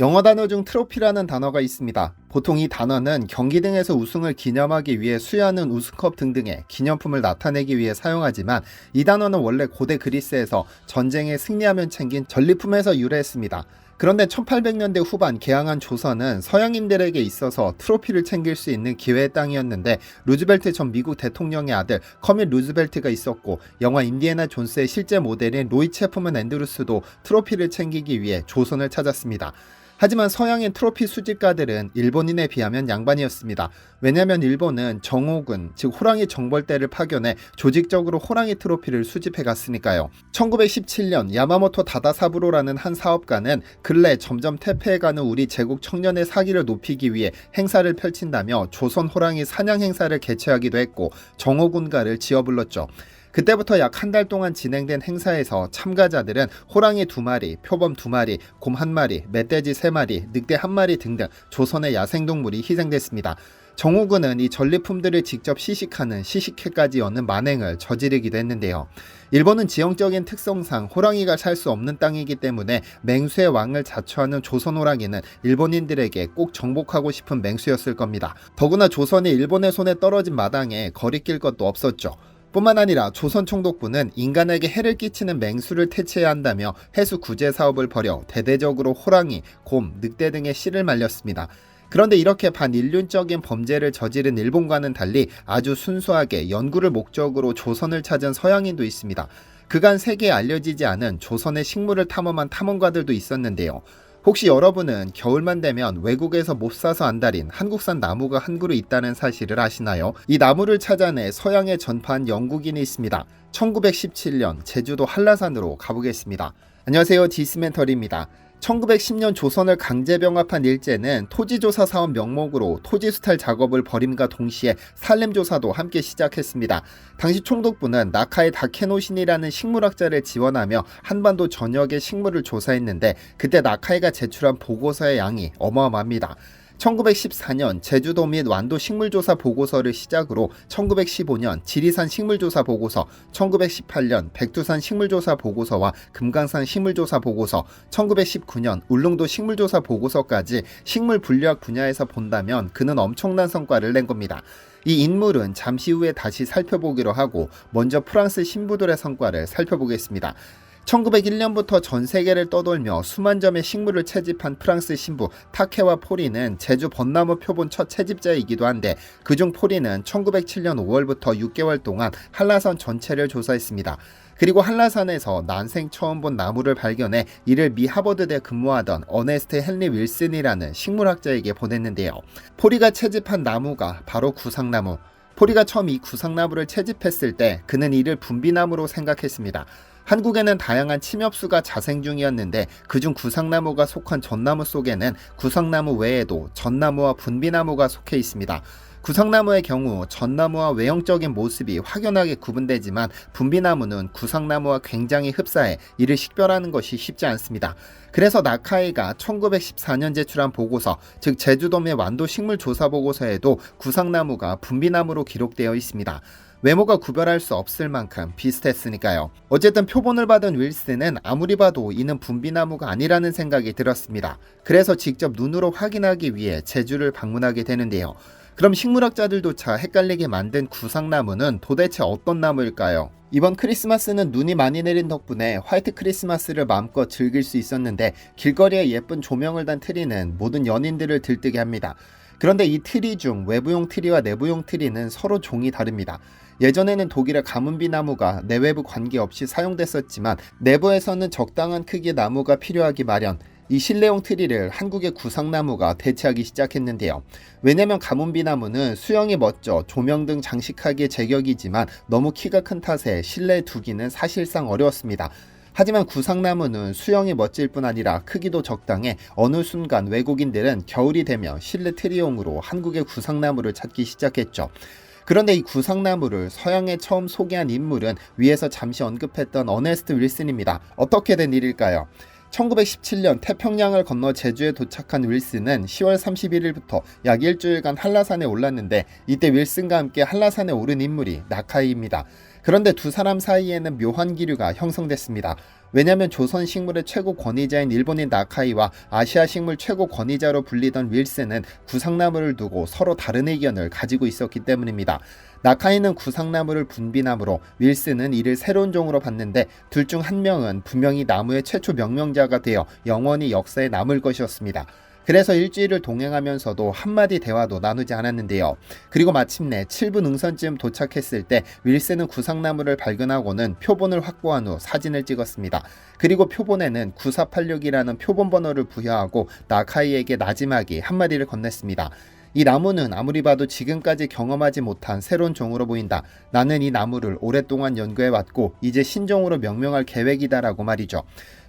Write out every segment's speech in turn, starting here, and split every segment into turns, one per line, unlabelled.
영어 단어 중 트로피라는 단어가 있습니다. 보통 이 단어는 경기 등에서 우승을 기념하기 위해 수여하는 우승컵 등등의 기념품을 나타내기 위해 사용하지만 이 단어는 원래 고대 그리스에서 전쟁에 승리하면 챙긴 전리품에서 유래했습니다. 그런데 1800년대 후반 개항한 조선은 서양인들에게 있어서 트로피를 챙길 수 있는 기회의 땅이었는데 루즈벨트 전 미국 대통령의 아들 커밋 루즈벨트가 있었고 영화 인디애나 존스의 실제 모델인 로이 체프먼 앤드루스도 트로피를 챙기기 위해 조선을 찾았습니다. 하지만 서양의 트로피 수집가들은 일본인에 비하면 양반이었습니다. 왜냐하면 일본은 정오군, 즉 호랑이 정벌대를 파견해 조직적으로 호랑이 트로피를 수집해 갔으니까요. 1917년 야마모토 다다사부로라는 한 사업가는 근래 점점 퇴폐해가는 우리 제국 청년의 사기를 높이기 위해 행사를 펼친다며 조선 호랑이 사냥 행사를 개최하기도 했고 정오군가를 지어 불렀죠. 그때부터 약 한 달 동안 진행된 행사에서 참가자들은 호랑이 두 마리, 표범 두 마리, 곰 한 마리, 멧돼지 세 마리, 늑대 한 마리 등등 조선의 야생동물이 희생됐습니다. 정우군은 이 전리품들을 직접 시식하는 시식회까지 여는 만행을 저지르기도 했는데요. 일본은 지형적인 특성상 호랑이가 살 수 없는 땅이기 때문에 맹수의 왕을 자처하는 조선 호랑이는 일본인들에게 꼭 정복하고 싶은 맹수였을 겁니다. 더구나 조선이 일본의 손에 떨어진 마당에 거리낄 것도 없었죠. 뿐만 아니라 조선 총독부는 인간에게 해를 끼치는 맹수를 퇴치해야 한다며 해수 구제 사업을 벌여 대대적으로 호랑이, 곰, 늑대 등의 씨를 말렸습니다. 그런데 이렇게 반인륜적인 범죄를 저지른 일본과는 달리 아주 순수하게 연구를 목적으로 조선을 찾은 서양인도 있습니다. 그간 세계에 알려지지 않은 조선의 식물을 탐험한 탐험가들도 있었는데요. 혹시 여러분은 겨울만 되면 외국에서 못 사서 안달인 한국산 나무가 한 그루 있다는 사실을 아시나요? 이 나무를 찾아내 서양에 전파한 영국인이 있습니다. 1917년 제주도 한라산으로 가보겠습니다. 안녕하세요. 디스멘터리입니다. 1910년 조선을 강제 병합한 일제는 토지조사 사업 명목으로 토지 수탈 작업을 벌임과 동시에 산림조사도 함께 시작했습니다. 당시 총독부는 나카의 다케노신이라는 식물학자를 지원하며 한반도 전역의 식물을 조사했는데 그때 나카이가 제출한 보고서의 양이 어마어마합니다. 1914년 제주도 및 완도 식물조사 보고서를 시작으로 1915년 지리산 식물조사 보고서, 1918년 백두산 식물조사 보고서와 금강산 식물조사 보고서, 1919년 울릉도 식물조사 보고서까지 식물 분류학 분야에서 본다면 그는 엄청난 성과를 낸 겁니다. 이 인물은 잠시 후에 다시 살펴보기로 하고 먼저 프랑스 신부들의 성과를 살펴보겠습니다. 1901년부터 전 세계를 떠돌며 수만 점의 식물을 채집한 프랑스 신부 타케와 포리는 제주 벚나무 표본 첫 채집자이기도 한데 그중 포리는 1907년 5월부터 6개월 동안 한라산 전체를 조사했습니다. 그리고 한라산에서 난생 처음 본 나무를 발견해 이를 미 하버드대 근무하던 어네스트 헨리 윌슨이라는 식물학자에게 보냈는데요. 포리가 채집한 나무가 바로 구상나무. 포리가 처음 이 구상나무를 채집했을 때 그는 이를 분비나무로 생각했습니다. 한국에는 다양한 침엽수가 자생 중이었는데 그중 구상나무가 속한 전나무 속에는 구상나무 외에도 전나무와 분비나무가 속해 있습니다. 구상나무의 경우 전나무와 외형적인 모습이 확연하게 구분되지만 분비나무는 구상나무와 굉장히 흡사해 이를 식별하는 것이 쉽지 않습니다. 그래서 나카이가 1914년 제출한 보고서, 즉 제주도의 완도 식물 조사 보고서에도 구상나무가 분비나무로 기록되어 있습니다. 외모가 구별할 수 없을 만큼 비슷했으니까요. 어쨌든 표본을 받은 윌슨은 아무리 봐도 이는 분비나무가 아니라는 생각이 들었습니다. 그래서 직접 눈으로 확인하기 위해 제주를 방문하게 되는데요. 그럼 식물학자들조차 헷갈리게 만든 구상나무는 도대체 어떤 나무일까요? 이번 크리스마스는 눈이 많이 내린 덕분에 화이트 크리스마스를 마음껏 즐길 수 있었는데 길거리에 예쁜 조명을 단 트리는 모든 연인들을 들뜨게 합니다. 그런데 이 트리 중 외부용 트리와 내부용 트리는 서로 종이 다릅니다. 예전에는 독일의 가문비 나무가 내외부 관계없이 사용됐었지만 내부에서는 적당한 크기의 나무가 필요하기 마련. 이 실내용 트리를 한국의 구상나무가 대체하기 시작했는데요. 왜냐면 가문비 나무는 수영이 멋져 조명 등 장식하기에 제격이지만 너무 키가 큰 탓에 실내에 두기는 사실상 어려웠습니다. 하지만 구상나무는 수영이 멋질 뿐 아니라 크기도 적당해 어느 순간 외국인들은 겨울이 되면 실내 트리용으로 한국의 구상나무를 찾기 시작했죠. 그런데 이 구상나무를 서양에 처음 소개한 인물은 위에서 잠시 언급했던 어네스트 윌슨입니다. 어떻게 된 일일까요? 1917년 태평양을 건너 제주에 도착한 윌슨은 10월 31일부터 약 일주일간 한라산에 올랐는데 이때 윌슨과 함께 한라산에 오른 인물이 나카이입니다. 그런데 두 사람 사이에는 묘한 기류가 형성됐습니다. 왜냐하면 조선 식물의 최고 권위자인 일본인 나카이와 아시아 식물 최고 권위자로 불리던 윌슨은 구상나무를 두고 서로 다른 의견을 가지고 있었기 때문입니다. 나카이는 구상나무를 분비나무로 윌슨은 이를 새로운 종으로 봤는데 둘 중 한 명은 분명히 나무의 최초 명명자가 되어 영원히 역사에 남을 것이었습니다. 그래서 일주일을 동행하면서도 한마디 대화도 나누지 않았는데요. 그리고 마침내 7분 응선쯤 도착했을 때 윌슨은 구상나무를 발견하고는 표본을 확보한 후 사진을 찍었습니다. 그리고 표본에는 9486이라는 표본 번호를 부여하고 나카이에게 나지막이 한마디를 건넸습니다. 이 나무는 아무리 봐도 지금까지 경험하지 못한 새로운 종으로 보인다. 나는 이 나무를 오랫동안 연구해 왔고 이제 신종으로 명명할 계획이다라고 말이죠.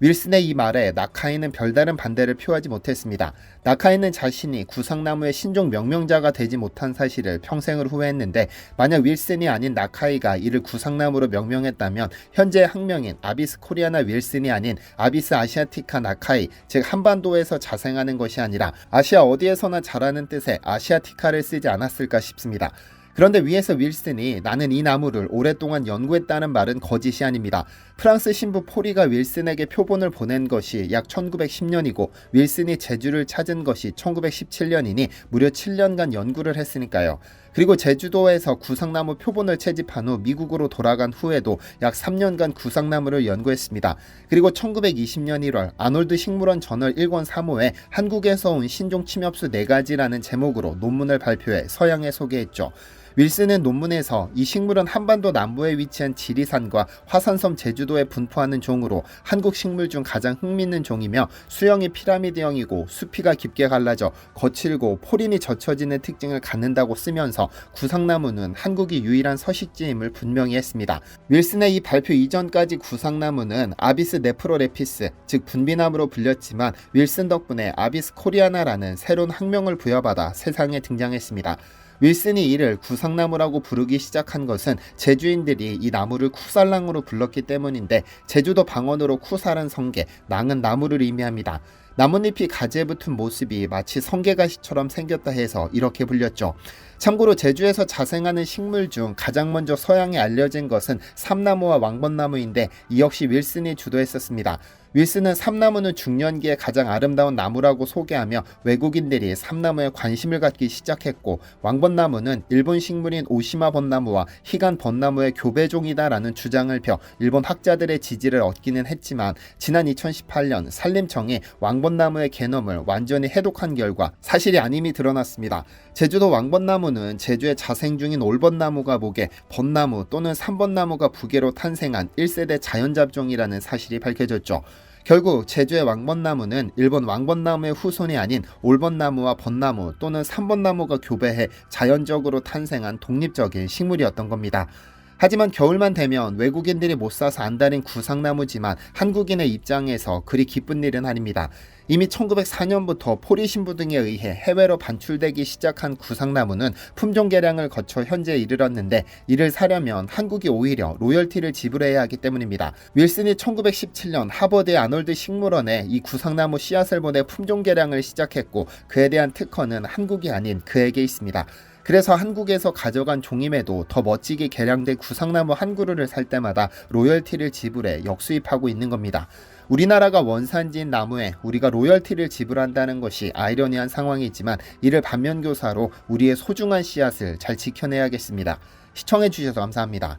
윌슨의 이 말에 나카이는 별다른 반대를 표하지 못했습니다. 나카이는 자신이 구상나무의 신종 명명자가 되지 못한 사실을 평생을 후회했는데 만약 윌슨이 아닌 나카이가 이를 구상나무로 명명했다면 현재 학명인 아비스 코리아나 윌슨이 아닌 아비스 아시아티카 나카이 즉 한반도에서 자생하는 것이 아니라 아시아 어디에서나 자라는 뜻의 아시아티카를 쓰지 않았을까 싶습니다. 그런데 위에서 윌슨이 나는 이 나무를 오랫동안 연구했다는 말은 거짓이 아닙니다. 프랑스 신부 포리가 윌슨에게 표본을 보낸 것이 약 1910년이고 윌슨이 제주를 찾은 것이 1917년이니 무려 7년간 연구를 했으니까요. 그리고 제주도에서 구상나무 표본을 채집한 후 미국으로 돌아간 후에도 약 3년간 구상나무를 연구했습니다. 그리고 1920년 1월 아놀드 식물원 저널 1권 3호에 한국에서 온 신종 침엽수 4가지라는 제목으로 논문을 발표해 서양에 소개했죠. 윌슨은 논문에서 이 식물은 한반도 남부에 위치한 지리산과 화산섬 제주도에 분포하는 종으로 한국 식물 중 가장 흥미있는 종이며 수형이 피라미드형이고 수피가 깊게 갈라져 거칠고 포린이 젖혀지는 특징을 갖는다고 쓰면서 구상나무는 한국이 유일한 서식지임을 분명히 했습니다. 윌슨의 이 발표 이전까지 구상나무는 아비스 네프로레피스 즉 분비나무로 불렸지만 윌슨 덕분에 아비스 코리아나라는 새로운 학명을 부여받아 세상에 등장했습니다. 윌슨이 이를 구상나무라고 부르기 시작한 것은 제주인들이 이 나무를 쿠살랑으로 불렀기 때문인데 제주도 방언으로 쿠살은 성게, 낭은 나무를 의미합니다. 나뭇잎이 가지에 붙은 모습이 마치 성게가시처럼 생겼다 해서 이렇게 불렸죠. 참고로 제주에서 자생하는 식물 중 가장 먼저 서양에 알려진 것은 삼나무와 왕벚나무인데 이 역시 윌슨이 주도했었습니다. 윌슨은 삼나무는 중년기에 가장 아름다운 나무라고 소개하며 외국인들이 삼나무에 관심을 갖기 시작했고 왕벚나무는 일본 식물인 오시마 벚나무와 희간 벚나무의 교배종이다라는 주장을 펴 일본 학자들의 지지를 얻기는 했지만 지난 2018년 산림청이 왕벚나무의 개념을 완전히 해독한 결과 사실이 아님이 드러났습니다. 제주도 왕벚나무는 제주에 자생 중인 올벚나무가 목에 벚나무 또는 삼벚나무가 부계로 탄생한 1세대 자연잡종이라는 사실이 밝혀졌죠. 결국 제주의 왕벚나무는 일본 왕벚나무의 후손이 아닌 올벚나무와 벚나무 또는 삼벚나무가 교배해 자연적으로 탄생한 독립적인 식물이었던 겁니다. 하지만 겨울만 되면 외국인들이 못 사서 안달인 구상나무지만 한국인의 입장에서 그리 기쁜 일은 아닙니다. 이미 1904년부터 포리 신부 등에 의해 해외로 반출되기 시작한 구상나무는 품종 개량을 거쳐 현재에 이르렀는데 이를 사려면 한국이 오히려 로열티를 지불해야 하기 때문입니다. 윌슨이 1917년 하버드 아놀드 식물원에 이 구상나무 씨앗을 보내 품종 개량을 시작했고 그에 대한 특허는 한국이 아닌 그에게 있습니다. 그래서 한국에서 가져간 종임에도 더 멋지게 개량된 구상나무 한 그루를 살 때마다 로열티를 지불해 역수입하고 있는 겁니다. 우리나라가 원산지인 나무에 우리가 로열티를 지불한다는 것이 아이러니한 상황이지만 이를 반면교사로 우리의 소중한 씨앗을 잘 지켜내야겠습니다. 시청해주셔서 감사합니다.